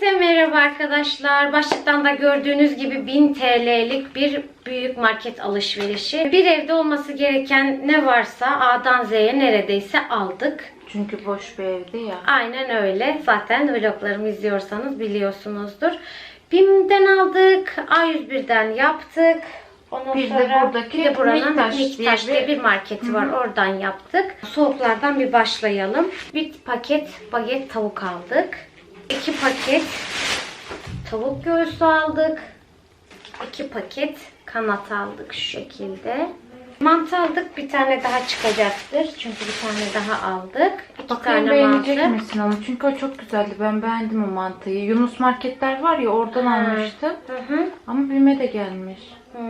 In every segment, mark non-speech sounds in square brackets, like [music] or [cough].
Herkese merhaba arkadaşlar. Başlıktan da gördüğünüz gibi 1000 TL'lik bir büyük market alışverişi. Bir evde olması gereken ne varsa A'dan Z'ye neredeyse aldık. Çünkü boş bir evde ya. Aynen öyle. Zaten vloglarımı izliyorsanız biliyorsunuzdur. BİM'den aldık. A101'den yaptık. Ondan Bir de sonra buradaki bir de buranın Miktaş Miktaş, diye diye bir- bir marketi var. Oradan yaptık. Soğuklardan bir başlayalım. Bir paket baget tavuk aldık. İki paket tavuk göğsü aldık. İki paket kanat aldık şu şekilde. Mantı aldık. Bir tane daha çıkacaktır. Çünkü bir tane daha aldık. İki Bakayım tane beğenecek mantı. misin onu? Çünkü o çok güzeldi. Ben beğendim o mantıyı. Yunus marketler var ya oradan almıştı. Hı hı. Ama BİM'e de gelmiş.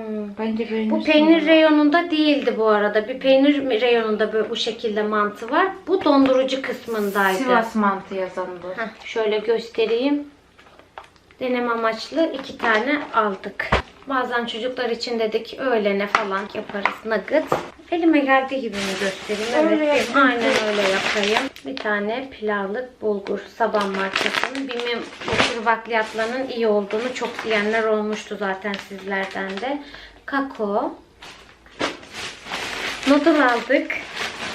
Hmm. Bence beğenirsin. Bu peynir onu. reyonunda değildi bu arada. Bir peynir reyonunda böyle bu şekilde mantı var. Bu dondurucu kısmındaydı. Sivas mantı yazan bu. Heh, şöyle göstereyim. Deneme amaçlı iki tane aldık. Bazen çocuklar için dedik öğlene falan yaparız nugget. Elime geldiği gibi mi göstereyim? Evet, yapayım. aynen öyle yapayım. Bir tane pilavlık bulgur saban markasının. Bilmem bulgur bakliyatlarının iyi olduğunu çok diyenler olmuştu zaten sizlerden de. Kakao. Noodle aldık.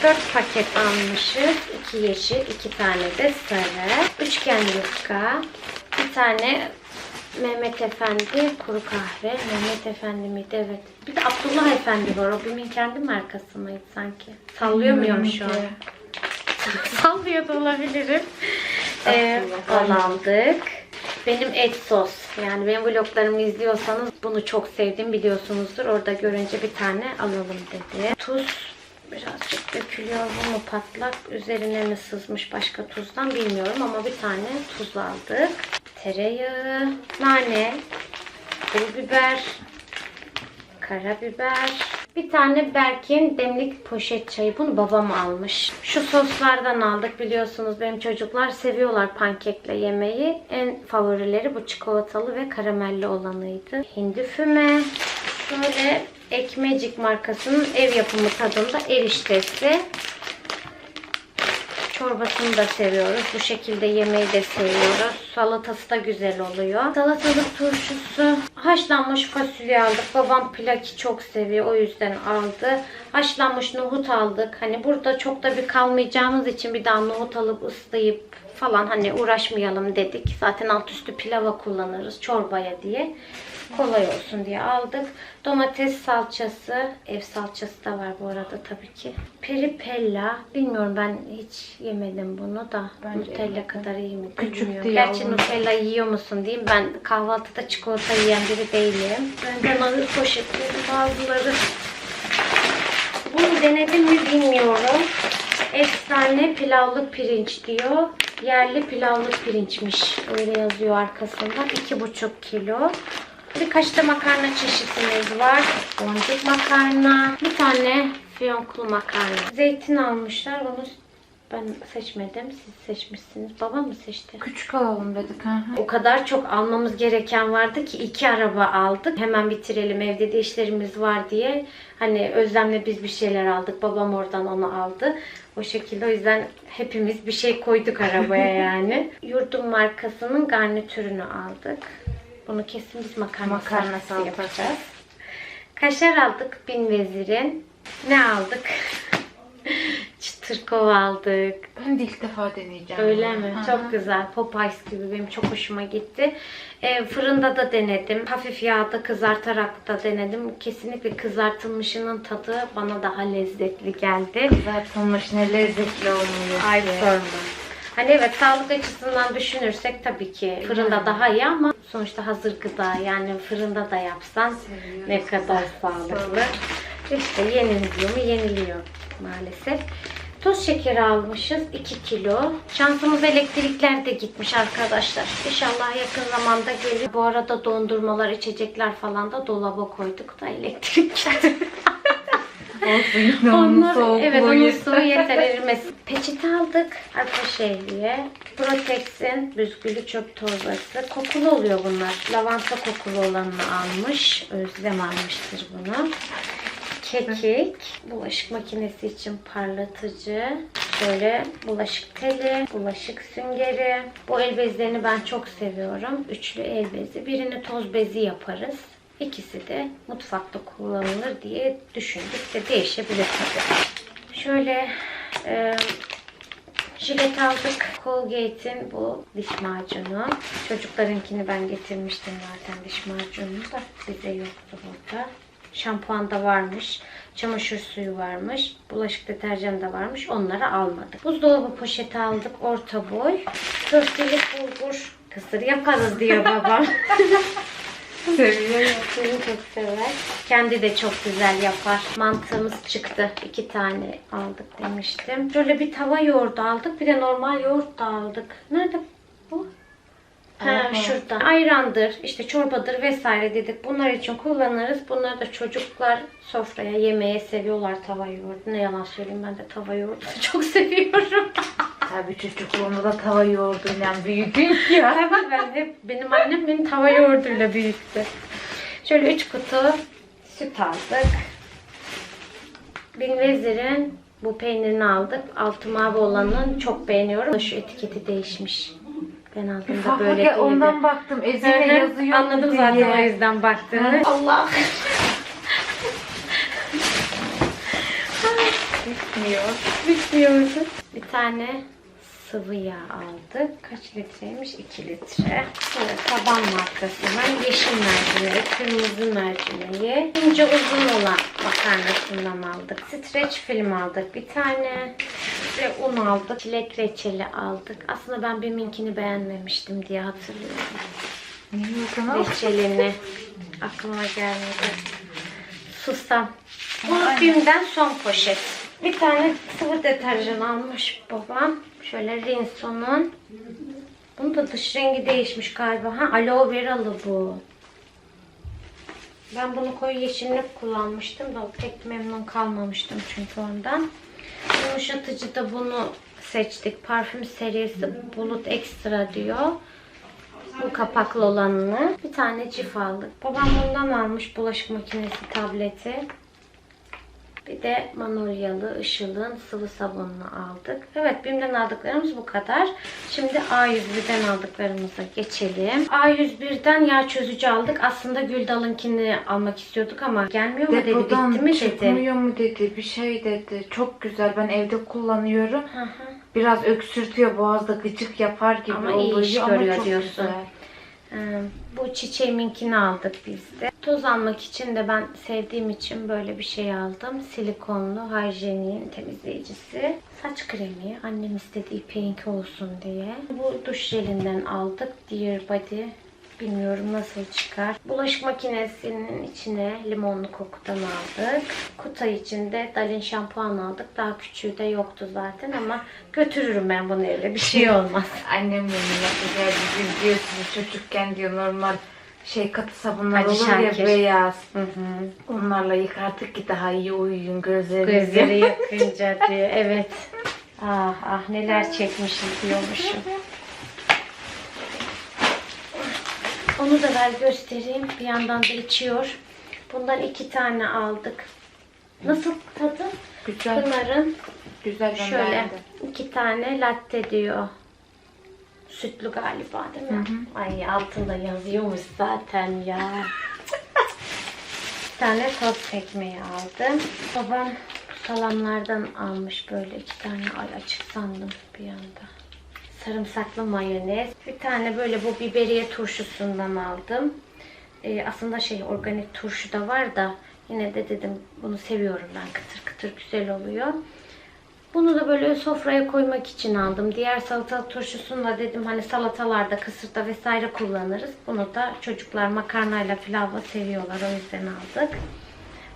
4 paket almışız. 2 yeşil, 2 tane de sarı. Üçgen yufka. Bir tane Mehmet Efendi kuru kahve. Mehmet Efendi miydi? Evet. Bir de Abdullah Efendi var. O BİM'in kendi markası mıydı sanki? Sallıyor muyum şu an? [laughs] Sallıyor da olabilirim. Ee, aldık. Benim et sos. Yani benim vloglarımı izliyorsanız bunu çok sevdim biliyorsunuzdur. Orada görünce bir tane alalım dedi. Tuz birazcık dökülüyor. Bu mu patlak? Üzerine mi sızmış başka tuzdan bilmiyorum ama bir tane tuz aldık. Tereyağı, nane, pul biber, karabiber. Bir tane Berk'in demlik poşet çayı. Bunu babam almış. Şu soslardan aldık biliyorsunuz. Benim çocuklar seviyorlar pankekle yemeği. En favorileri bu çikolatalı ve karamelli olanıydı. Hindi füme. Şöyle Ekmecik markasının ev yapımı tadında eriştesi. Çorbasını da seviyoruz. Bu şekilde yemeği de seviyoruz. Salatası da güzel oluyor. Salatalık turşusu. Haşlanmış fasulye aldık. Babam plaki çok seviyor. O yüzden aldı. Haşlanmış nohut aldık. Hani burada çok da bir kalmayacağımız için bir daha nohut alıp ıslayıp falan hani uğraşmayalım dedik. Zaten alt üstü pilava kullanırız çorbaya diye. Kolay olsun diye aldık. Domates salçası. Ev salçası da var bu arada tabii ki. Peripella. Bilmiyorum ben hiç yemedim bunu da. Ben de Nutella yemedim. kadar iyi mi Küçüktü bilmiyorum. Gerçi yavrum. Nutella yiyor musun diyeyim. Ben kahvaltıda çikolata yiyen biri değilim. Benden ağır poşetleri bazıları. Bunu denedim mi bilmiyorum. Efsane pilavlı pirinç diyor. Yerli pilavlı pirinçmiş. Öyle yazıyor arkasında. 2,5 kilo. Birkaç da makarna çeşitimiz var. Boncuk makarna. Bir tane fiyonklu makarna. Zeytin almışlar. Onu ben seçmedim. Siz seçmişsiniz. Babam mı seçti? Küçük alalım dedik. Hı hı. O kadar çok almamız gereken vardı ki iki araba aldık. Hemen bitirelim evde de işlerimiz var diye. Hani Özlem'le biz bir şeyler aldık. Babam oradan onu aldı. O şekilde o yüzden hepimiz bir şey koyduk arabaya [laughs] yani. Yurdum markasının garnitürünü aldık. Bunu kesin biz makarna, Makarna salatası yapacağız. Kaşar aldık bin vezirin. Ne aldık? [laughs] Çıtır kova aldık. Ben de ilk defa deneyeceğim. Öyle mi? Hı hı. Çok güzel. Popeyes gibi benim çok hoşuma gitti. E, fırında da denedim. Hafif yağda kızartarak da denedim. Kesinlikle kızartılmışının tadı bana daha lezzetli geldi. Kızartılmış ne lezzetli olmuyor. Ay sorma. Hani evet sağlık açısından düşünürsek tabii ki fırında daha iyi ama sonuçta hazır gıda yani fırında da yapsan Seviyoruz. ne kadar sağlıklı. İşte yeniliyor mu? Yeniliyor maalesef. Toz şekeri almışız 2 kilo. Şansımız elektrikler de gitmiş arkadaşlar. İnşallah yakın zamanda gelir. Bu arada dondurmalar, içecekler falan da dolaba koyduk da elektrik gitti. [laughs] Olsun Onlar, soğukluğu evet onun suyu yeter erimesin. Peçete aldık. Arpa şehriye. Protex'in büzgülü çöp torbası. Kokulu oluyor bunlar. Lavanta kokulu olanını almış. Özlem almıştır bunu. Kekik. Bulaşık makinesi için parlatıcı. Şöyle bulaşık teli, bulaşık süngeri. Bu el bezlerini ben çok seviyorum. Üçlü el bezi. Birini toz bezi yaparız. İkisi de mutfakta kullanılır diye düşündük de değişebilir tabii. Şöyle e, jilet aldık. Colgate'in bu diş macunu. Çocuklarınkini ben getirmiştim zaten diş macununu da bize yoktu burada. Şampuan da varmış. Çamaşır suyu varmış. Bulaşık deterjanı da varmış. Onları almadık. Buzdolabı poşeti aldık. Orta boy. Köftelik bulgur. Kısır yaparız diyor babam. [laughs] Seviyorum. Seni çok sever. Kendi de çok güzel yapar. Mantığımız çıktı. İki tane aldık demiştim. Şöyle bir tava yoğurdu aldık. Bir de normal yoğurt da aldık. Nerede bu? Ha, şurada. Ayrandır, işte çorbadır vesaire dedik. Bunlar için kullanırız. Bunları da çocuklar sofraya yemeye seviyorlar tava yoğurdu. Ne yalan söyleyeyim ben de tava yoğurdu [laughs] çok seviyorum. Tabii çocukluğumda da tava yoğurduyla büyüdüm ya. [laughs] Tabii ben hep benim annem beni tava yoğurduyla büyüttü. Şöyle üç kutu süt aldık. Bin Vezir'in bu peynirini aldık. Altı mavi olanın çok beğeniyorum. Şu etiketi değişmiş. Ben aldığımda böyle Böyle değildi. ondan baktım. Ezine Hı hı, yazıyor. Anladım diye. zaten o yüzden baktığını. Allah. [laughs] Bitmiyor. Bitmiyordu. Bir tane sıvı yağ aldık. Kaç litreymiş? 2 litre. Sonra taban markasından yeşil mercimeği, kırmızı mercimeği, ince uzun olan makarnasından aldık. Streç film aldık bir tane. Ve un aldık. Çilek reçeli aldık. Aslında ben BİM'inkini beğenmemiştim diye hatırlıyorum. Reçelini. Aklıma gelmedi. Susam. Bu BİM'den son poşet. Bir tane sıvı deterjan almış babam. Şöyle Rinso'nun. Bunun da dış rengi değişmiş galiba. Ha aloe veralı bu. Ben bunu koyu yeşilini kullanmıştım da pek memnun kalmamıştım çünkü ondan. Yumuşatıcı da bunu seçtik. Parfüm serisi Bulut Extra diyor. Bu kapaklı olanını. Bir tane cif aldık. Babam bundan almış bulaşık makinesi tableti. Bir de Manolyalı Işıl'ın sıvı sabununu aldık. Evet BİM'den aldıklarımız bu kadar. Şimdi A101'den aldıklarımıza geçelim. A101'den yağ çözücü aldık. Aslında Güldal'ınkini almak istiyorduk ama gelmiyor mu dedi, Depodan bitti mi dedi. çıkmıyor mu dedi. Bir şey dedi. Çok güzel. Ben evde kullanıyorum. Hı hı. Biraz öksürtüyor. Boğazda gıcık yapar gibi Ama iyi oluyor. iş ama görüyor diyorsun. Ee, Bu çiçeğiminkini aldık biz de. Toz almak için de ben sevdiğim için böyle bir şey aldım. Silikonlu hijyenin temizleyicisi. Saç kremi. Annem istedi ipeğinki olsun diye. Bu duş jelinden aldık. Dear Body. Bilmiyorum nasıl çıkar. Bulaşık makinesinin içine limonlu kokudan aldık. Kutay için de Dalin şampuan aldık. Daha küçüğü de yoktu zaten ama götürürüm ben bunu eve. Bir şey olmaz. Annem benim yapacağı bizim diyorsunuz çocukken diyor normal şey katı sabunlar Hacı olur Şakir. ya beyaz. Hı hı. Onlarla yıkardık ki daha iyi uyuyun gözlerinizi. Gözleri [laughs] yakınca diyor. Evet. Ah ah neler çekmişiz diyormuşum. Onu da ver göstereyim. Bir yandan da içiyor. Bundan iki tane aldık. Nasıl tadı? Güzel. Pınar'ın Güzel ben şöyle beğendim. iki tane latte diyor. Sütlü galiba değil mi? Ay altında yazıyormuş zaten ya. Bir tane toz ekmeği aldım. Babam salamlardan almış böyle iki tane. Ay açık sandım bir anda. Sarımsaklı mayonez. Bir tane böyle bu biberiye turşusundan aldım. Ee, aslında şey organik turşu da var da yine de dedim bunu seviyorum ben. Kıtır kıtır güzel oluyor. Bunu da böyle sofraya koymak için aldım. Diğer salatalık turşusunu da dedim hani salatalarda, kısırda vesaire kullanırız. Bunu da çocuklar makarnayla pilavla seviyorlar. O yüzden aldık.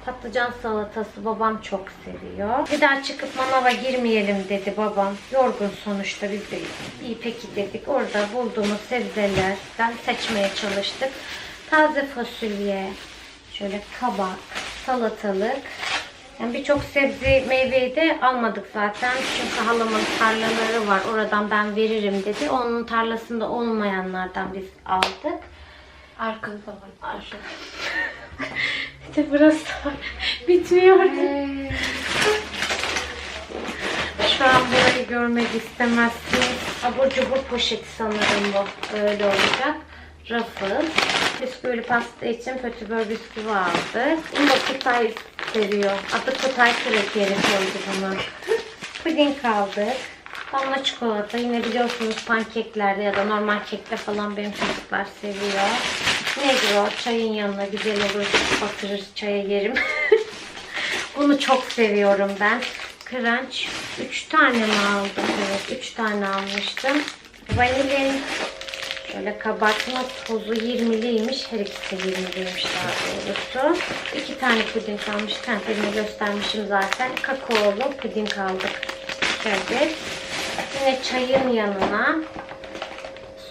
Patlıcan salatası babam çok seviyor. Bir daha çıkıp manava girmeyelim dedi babam. Yorgun sonuçta biz de iyi peki dedik. Orada bulduğumuz sebzelerden seçmeye çalıştık. Taze fasulye, şöyle kabak, salatalık. Yani birçok sebze meyveyi de almadık zaten. Çünkü halamın tarlaları var. Oradan ben veririm dedi. Onun tarlasında olmayanlardan biz aldık. Arkada [laughs] da var. Aşağı. İşte burası bitmiyor. şu an burayı görmek istemezsiniz. Abur cubur poşeti sanırım bu. Öyle olacak. Rafız. Bisküvili pasta için pötibör bisküvi aldık. Bunu da Kutay seviyor. Adı Kutay krekeri koydu bunu. Puding aldık. Damla çikolata. Yine biliyorsunuz pankeklerde ya da normal kekte falan benim çocuklar seviyor. Negro çayın yanına güzel olur. Batırır çaya yerim. [laughs] Bunu çok seviyorum ben. Crunch 3 tane mi aldım? Evet 3 tane almıştım. Vanilin Şöyle kabartma tozu 20'liymiş. Her ikisi 20'liymiş daha doğrusu. İki tane puding almış. Tenterini göstermişim zaten. Kakaolu puding aldık. Şöyle. Yine çayın yanına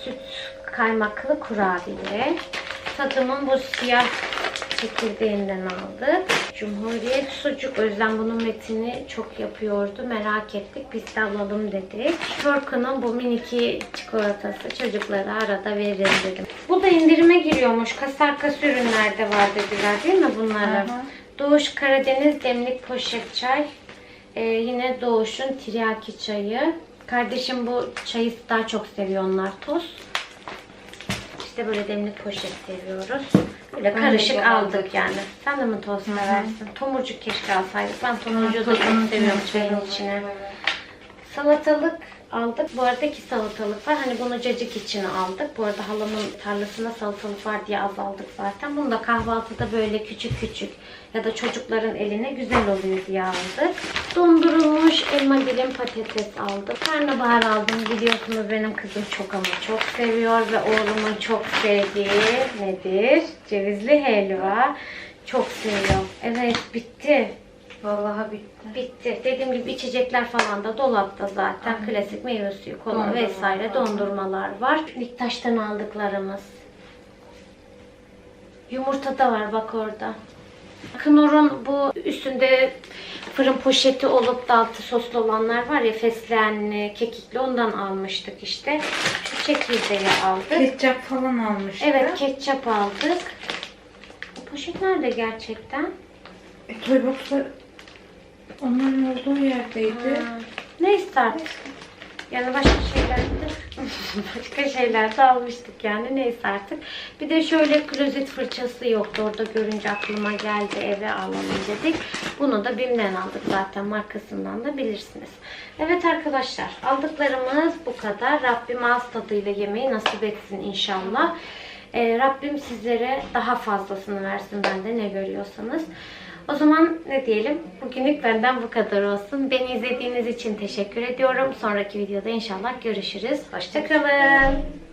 süt kaymaklı kurabiye. Tadımın bu siyah çekirdeğinden aldık. Cumhuriyet sucuk. Özlem bunun metini çok yapıyordu. Merak ettik. Biz de alalım dedik. Şorku'nun bu miniki çikolatası çocuklara arada veririm dedim. Bu da indirime giriyormuş. Kasarkas ürünlerde var dediler değil mi bunları? Aha. Doğuş Karadeniz demlik poşet çay. Ee, yine Doğuş'un tiryaki çayı. Kardeşim bu çayı daha çok seviyor onlar toz. İşte böyle demlik poşet seviyoruz. Böyle karışık aldık yani. Sen de mi hı. seversin? Tomurcuk keşke alsaydık. Ben tomurcuğu da çok seviyorum çayın içine. Salatalık aldık. Bu arada iki salatalık var. Hani bunu cacık için aldık. Bu arada halamın tarlasında salatalık var diye az aldık zaten. Bunu da kahvaltıda böyle küçük küçük ya da çocukların eline güzel oluyor diye aldık. Dondurulmuş elma dilim patates aldık. Karnabahar aldım. Biliyorsunuz benim kızım çok ama çok seviyor ve oğlumun çok sevdiği nedir? Cevizli helva. Çok seviyor. Evet bitti. Vallahi bitti. Bitti. Dediğim gibi içecekler falan da dolapta zaten. Aynen. Klasik meyve suyu, kola Dondurma vesaire var. dondurmalar var. Liktaş'tan aldıklarımız. Yumurta da var bak orada. Knorr'un bu üstünde fırın poşeti olup da altı soslu olanlar var ya fesleğenli, kekikli ondan almıştık işte. Şu çekirdeği aldık. Ketçap falan almıştı. Evet ketçap aldık. Poşet nerede gerçekten? E, Toybox'ta onların olduğu yerdeydi. Ha, Neyse artık. Yani başka şeyler de [laughs] başka şeyler de almıştık yani neyse artık. Bir de şöyle klozet fırçası yoktu orada görünce aklıma geldi eve alalım dedik. Bunu da Bim'den aldık zaten markasından da bilirsiniz. Evet arkadaşlar aldıklarımız bu kadar. Rabbim ağız tadıyla yemeği nasip etsin inşallah. Ee, Rabbim sizlere daha fazlasını versin bende ne görüyorsanız. O zaman ne diyelim? Bugünlük benden bu kadar olsun. Beni izlediğiniz için teşekkür ediyorum. Sonraki videoda inşallah görüşürüz. Hoşçakalın.